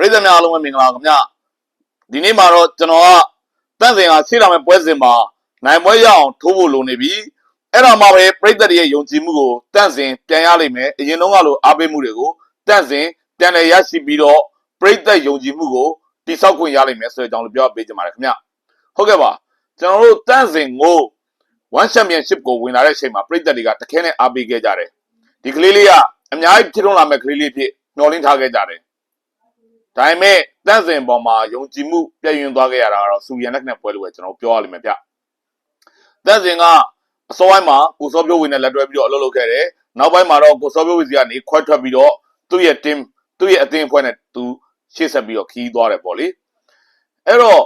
ပရိသတ်များအားလုံးပဲမင်္ဂလာပါခင်ဗျဒီနေ့မှာတော့ကျွန်တော်ကတန့်စင်ဟာရှေ့လာမဲ့ပွဲစဉ်မှာနိုင်ပွဲရအောင်ထိုးဖို့လိုနေပြီအဲ့တော့မှပဲပရိသတ်တွေရဲ့ယုံကြည်မှုကိုတန့်စင်ပြန်ရလိမ့်မယ်အရင်တော့ကလိုအားပေးမှုတွေကိုတန့်စင်ပြန်လည်ရရှိပြီးတော့ပရိသတ်ယုံကြည်မှုကိုတိဆောက်ခွင့်ရလိမ့်မယ်ဆိုတဲ့အကြောင်းလေးပြောပေးချင်ပါတယ်ခင်ဗျဟုတ်ကဲ့ပါကျွန်တော်တို့တန့်စင်ကို one championship ကိုဝင်လာတဲ့အချိန်မှာပရိသတ်တွေကတခဲနဲ့အားပေးခဲ့ကြတယ်ဒီကလေးလေးကအများကြီးဖြစ်ထွန်းလာမဲ့ကလေးလေးဖြစ်မျှော်လင့်ထားခဲ့ကြတယ် ဒါပေမဲ့တန့်စင်ပေါ်မှာယုံကြည်မှုပြည့်ရင်သွားခဲ့ရတာကတော့စူရန်လက်နဲ့ပွဲလို့ပဲကျွန်တော်ပြောရလိမ့်မယ်ဗျတန့်စင်ကအစောပိုင်းမှာကိုစောပြိုးဝင်နဲ့လက်တွဲပြီးတော့အလုပ်လုပ်ခဲ့တယ်နောက်ပိုင်းမှာတော့ကိုစောပြိုးဝင်စီကနေခွဲထွက်ပြီးတော့သူ့ရဲ့ team သူ့ရဲ့အသင်းအဖွဲ့နဲ့သူရှေ့ဆက်ပြီးတော့ခီးသွားတယ်ပေါ့လေအဲ့တော့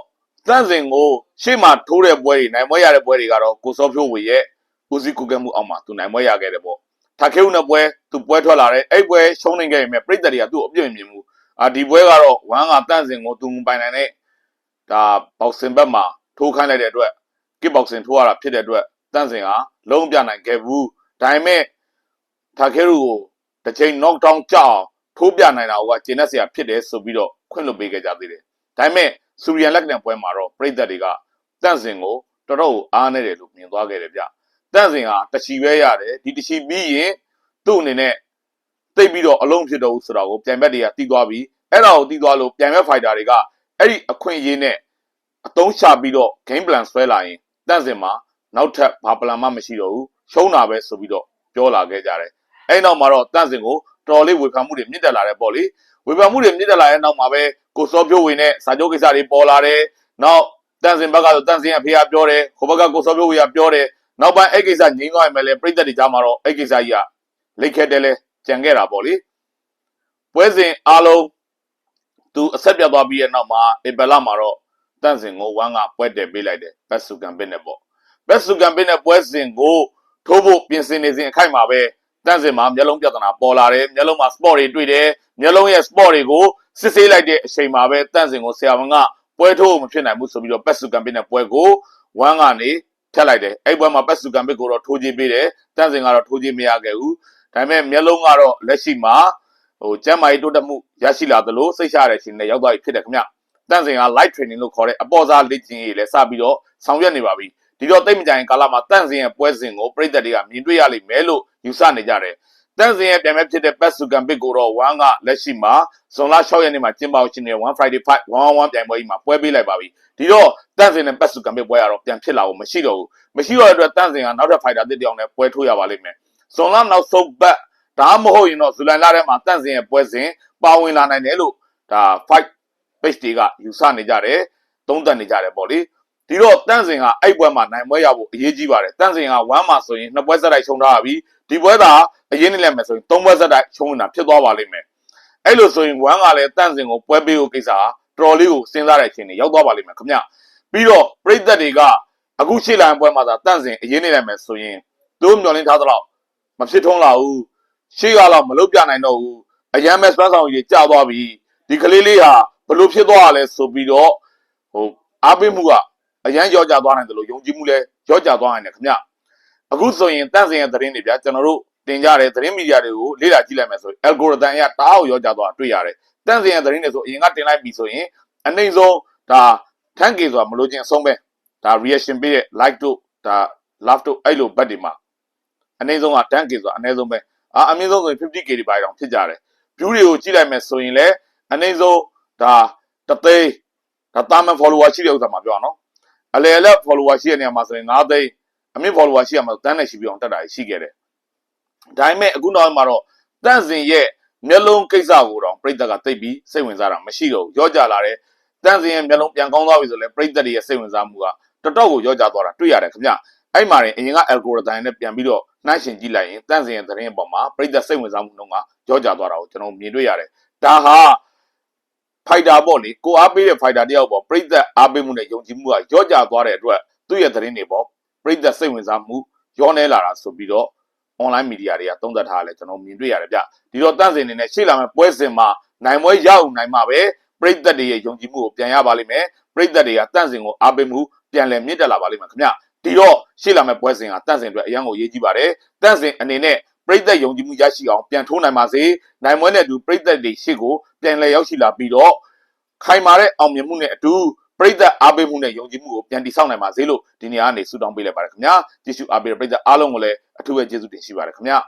တန့်စင်ကိုရှေ့မှာထိုးတဲ့ပွဲတွေနိုင်ပွဲရတဲ့ပွဲတွေကတော့ကိုစောပြိုးဝင်ရဲ့ဦးစီးကုကဲမှုအောက်မှာသူနိုင်ပွဲရခဲ့တယ်ပေါ့ထာခေဦးနဲ့ပွဲသူပွဲထွက်လာတယ်အဲ့ပွဲရှုံးနေခဲ့ရင်ပြိတ္တတွေကသူ့ကိုအပြည့်မမြင်ဘူး အာဒီပွဲကတော့ဝမ်းကတန့်စင်ကိုသူပိုင်နိုင်တဲ့ဒါဘောက်ဆင်ဘက်မှာထိုးခိုင်းလိုက်တဲ့အတွက်ကစ်ဘောက်ဆင်ထိုးရတာဖြစ်တဲ့အတွက်တန့်စင်ဟာလုံးပြနိုင်ခဲ့ဘူးဒါပေမဲ့ထာခဲရူကိုတစ်ချိန် knock down ကြောက်ထိုးပြနိုင်တာကကျင်းတဲ့ဆရာဖြစ်တယ်ဆိုပြီးတော့ခွင့်လွှတ်ပေးခဲ့ကြသေးတယ်ဒါပေမဲ့စူရီယန်လက်ကန်ပွဲမှာတော့ပြိသက်တွေကတန့်စင်ကိုတော်တော်အားနေတယ်လို့မြင်သွားခဲ့တယ်ဗျတန့်စင်ဟာတချီပဲရတယ်ဒီတချီပြီးရင်သူ့အနေနဲ့သိပ်ပြီးတော့အလုံးဖြစ်တော့ဘူးဆိုတာကိုပြန်ဘက်တွေကတီးသွားပြီး အဲ့ဒါကိုတီးသွားလို့ပြန်ဘက် fighter တွေကအဲ့ဒီအခွင့်အရေးနဲ့အတုံးချပြီးတော့ game plan ဆွဲလာရင်တန့်စင်မှာနောက်ထပ်ဘာပလန်မှမရှိတော့ဘူးရှုံးတာပဲဆိုပြီးတော့ပြောလာခဲ့ကြတယ်အဲ့နောက်မှာတော့တန့်စင်ကိုတော်တော်လေးဝေဖန်မှုတွေမြင့်တက်လာတယ်ပေါ့လေဝေဖန်မှုတွေမြင့်တက်လာတဲ့နောက်မှာပဲကိုစောပြိုးဝင်နဲ့စာချုပ်ကိစ္စတွေပေါ်လာတယ်နောက်တန့်စင်ဘက်ကတော့တန့်စင်ရဲ့ဖေကပြောတယ်ဟိုဘက်ကကိုစောပြိုးဝင်ကပြောတယ်နောက်ပိုင်းအဲ့ကိစ္စငြိမ်းသွားရင်လည်းပြိသက်တွေကြားမှာတော့အဲ့ကိစ္စကြီးကလိတ်ခက်တယ်လဲကြံခဲ့တာပေါ့လေပွဲစဉ်အားလုံး သူအဆက်ပြတ်သွားပြီးရဲ့နောက်မှာအေဘယ်လာမှာတော့တန့်စင်ကိုဝမ်းကပွဲတယ်ပေးလိုက်တယ်ဘက်ဆူကန်ပင်းနဲ့ပေါ့ဘက်ဆူကန်ပင်းနဲ့ပွဲစဉ်ကိုထိုးဖို့ပြင်ဆင်နေစဉ်အခိုက်မှာပဲတန့်စင်မှာမျက်လုံးပြဿနာပေါ်လာတယ်မျက်လုံးမှာ sport တွေတွေ့တယ်မျက်လုံးရဲ့ sport တွေကိုစစ်ဆေးလိုက်တဲ့အချိန်မှာပဲတန့်စင်ကိုဆရာဝန်ကပွဲထိုးမဖြစ်နိုင်ဘူးဆိုပြီးတော့ဘက်ဆူကန်ပင်းနဲ့ပွဲကိုဝမ်းကနေထက်လိုက်တယ်အဲ့ပွဲမှာဘက်ဆူကန်ပင်းကိုတော့ထိုးခြင်းပေးတယ်တန့်စင်ကတော့ထိုးခြင်းမရခဲ့ဘူးဒါပေမဲ့မျက်လုံးကတော့လက်ရှိမှာ ဟိုကျမ်းမာရေးတိုးတက်မှုရရှိလာသလိုစိတ်ချရတဲ့ရှင်နဲ့ရောက်သွားပြီဖြစ်တယ်ခင်ဗျတန့်စင်က light training လို့ခေါ်တဲ့အပေါ်စားလေ့ကျင့်ရေးလည်းစပြီးတော့ဆောင်ရွက်နေပါပြီဒီတော့တိတ်မကြရင်ကာလမှာတန့်စင်ရဲ့ပွဲစဉ်ကိုပြည်သက်တွေကမြင်တွေ့ရလိမ့်မယ်လို့ယူဆနေကြတယ်တန့်စင်ရဲ့ပြန်မဲ့ဖြစ်တဲ့ Pet Sugan Big ကိုတော့1ကလက်ရှိမှာဇွန်လ6ရက်နေ့မှာကျင်းပအောင်ရှင်နေ1 Friday 5 111ပြိုင်ပွဲကြီးမှာပွဲပေးလိုက်ပါပြီဒီတော့တန့်စင်နဲ့ Pet Sugan Big ပွဲကတော့ပြန်ဖြစ်လာဖို့မရှိတော့ဘူးမရှိတော့တဲ့အတွက်တန့်စင်ကနောက်ထပ် fighter တစ်တောင်နဲ့ပွဲထိုးရပါလိမ့်မယ်ဇွန်လနောက်ဆုံးပတ် ဒါမှမဟုတ်ရင်တော့ဇူလိုင်လထဲမှာတန့်စင်ရဲ့ပွဲစဉ်ပါဝင်လာနိုင်တယ်လို့ဒါ fight page တွေကယူဆနေကြတယ်သုံးသပ်နေကြတယ်ပေါ့လေဒီတော့တန့်စင်ကအဲ့ပွဲမှာနိုင်ပွဲရဖို့အရေးကြီးပါတယ်တန့်စင်က1မှာဆိုရင်နှစ်ပွဲဆက်တိုက်ရှုံးထားပြီဒီပွဲသာအရင်နေ့လည်းမယ်ဆိုရင်သုံးပွဲဆက်တိုက်ရှုံးနေတာဖြစ်သွားပါလိမ့်မယ်အဲ့လိုဆိုရင်1ကလည်းတန့်စင်ကိုပွဲပေးဖို့ကိစ္စဟာတော်တော်လေးကိုစဉ်းစားတဲ့အချိန်တွေရောက်သွားပါလိမ့်မယ်ခင်ဗျပြီးတော့ပြိသက်တွေကအခုရှေ့လိုင်းပွဲမှာသာတန့်စင်အရင်နေ့လည်းမယ်ဆိုရင်တို့မျောလင်းထားသလောက်မဖြစ်ထုံးလာဘူး ရှေ့ကတော့မလုပ်ပြနိုင်တော့ဘူးအရန်မဲ့စွမ်းဆောင်ရည်ကျသွားပြီဒီကလေးလေးဟာဘလို့ဖြစ်သွားရလဲဆိုပြီးတော့ဟိုအားပေးမှုကအရန်ကြော့ကြသွားနိုင်တယ်လို့ယုံကြည်မှုလည်းကြော့ကြသွားနိုင်တယ်ခင်ဗျအခုဆိုရင်တန့်စင်ရဲ့သတင်းတွေဗျာကျွန်တော်တို့တင်ကြတဲ့သတင်းမီဒီယာတွေကိုလေ့လာကြည့်လိုက်မယ်ဆိုရင် algorithm အရတအားကိုရောကြသွားတွေ့ရတယ်တန့်စင်ရဲ့သတင်းတွေဆိုအရင်ကတင်လိုက်ပြီဆိုရင်အနှိမ့်ဆုံးဒါထန်းကေဆိုတာမလို့ချင်းအဆုံးပဲဒါ reaction ပေးတဲ့ like တို့ဒါ love တို့အဲ့လိုဘတ်တွေမှာအနှိမ့်ဆုံးကတန်းကေဆိုတာအနည်းဆုံးပဲ အာအမြင့်ဆုံးဆိုရင် 50k တွေပါတောင်ဖြစ်ကြတယ် view တွေကိုကြည့်လိုက်မယ်ဆိုရင်လည်းအနည်းဆုံးဒါတသိန်းဒါတာမန် follower ရှိတဲ့ဥစ္စာမှာပြောအောင်နော်အလေအလက် follower ရှိတဲ့နေရာမှာဆိုရင်9သိန်းအမြင့် follower ရှိရမှာတန်းနဲ့ရှိပြီးအောင်တက်တာရှိခဲ့တယ်ဒါပေမဲ့အခုနောက်မှာတော့တန့်စင်ရဲ့မျက်လုံးကိစ္စကိုတော့ပြိတ္တကသိပ်ပြီးစိတ်ဝင်စားတာမရှိတော့ဘူးရောကြလာတယ်တန့်စင်ရဲ့မျက်လုံးပြန်ကောင်းသွားပြီဆိုလည်းပြိတ္တတွေရဲ့စိတ်ဝင်စားမှုကတော်တော်ကိုရောကြသွားတာတွေ့ရတယ်ခင်ဗျအဲ့မှာရင်အရင်က algorithm နဲ့ပြန်ပြီးတော့ နှိုင်းရှင်ကြည့်လိုက်ရင်တန့်စင်ရဲ့သတင်းအပေါ်မှာပြိသက်စိတ်ဝင်စားမှုနှုန်းကကြောကြသွားတာကိုကျွန်တော်မြင်တွေ့ရတယ်။ဒါဟာဖိုက်တာပေါ့လေကိုအားပေးတဲ့ဖိုက်တာတယောက်ပေါ့ပြိသက်အားပေးမှုနဲ့ယုံကြည်မှုကကြောကြသွားတဲ့အတွက်သူ့ရဲ့သတင်းတွေပေါ့ပြိသက်စိတ်ဝင်စားမှုရောနေလာတာဆိုပြီးတော့ online media တွေကသုံးသပ်ထားတယ်ကျွန်တော်မြင်တွေ့ရတယ်ဗျ။ဒီတော့တန့်စင်နေနဲ့ရှေ့လာမယ့်ပွဲစဉ်မှာနိုင်ပွဲရအောင်နိုင်မှာပဲပြိသက်တွေရဲ့ယုံကြည်မှုကိုပြန်ရပါလိမ့်မယ်။ပြိသက်တွေကတန့်စင်ကိုအားပေးမှုပြန်လည်မြင့်တက်လာပါလိမ့်မယ်ခင်ဗျ။ ဒီတော့ရှေ့လာမယ့်ပွဲစဉ်ကတန့်စင်အတွက်အရန်ကိုရေးကြည့်ပါတယ်တန့်စင်အနေနဲ့ပရိသတ်ယုံကြည်မှုရရှိအောင်ပြန်ထိုးနိုင်ပါစေနိုင်မွဲနဲ့အတူပရိသတ်တွေရှေ့ကိုပြန်လည်ရောက်ရှိလာပြီးတော့ခိုင်မာတဲ့အောင်မြင်မှုနဲ့အတူပရိသတ်အားပေးမှုနဲ့ယုံကြည်မှုကိုပြန်တည်ဆောက်နိုင်ပါစေလို့ဒီနေ့ကနေဆုတောင်းပေးလိုက်ပါတယ်ခင်ဗျာကြည့်ရှုအားပေးတဲ့ပရိသတ်အားလုံးကိုလည်းအထူးပဲကျေးဇူးတင်ရှိပါတယ်ခင်ဗျာ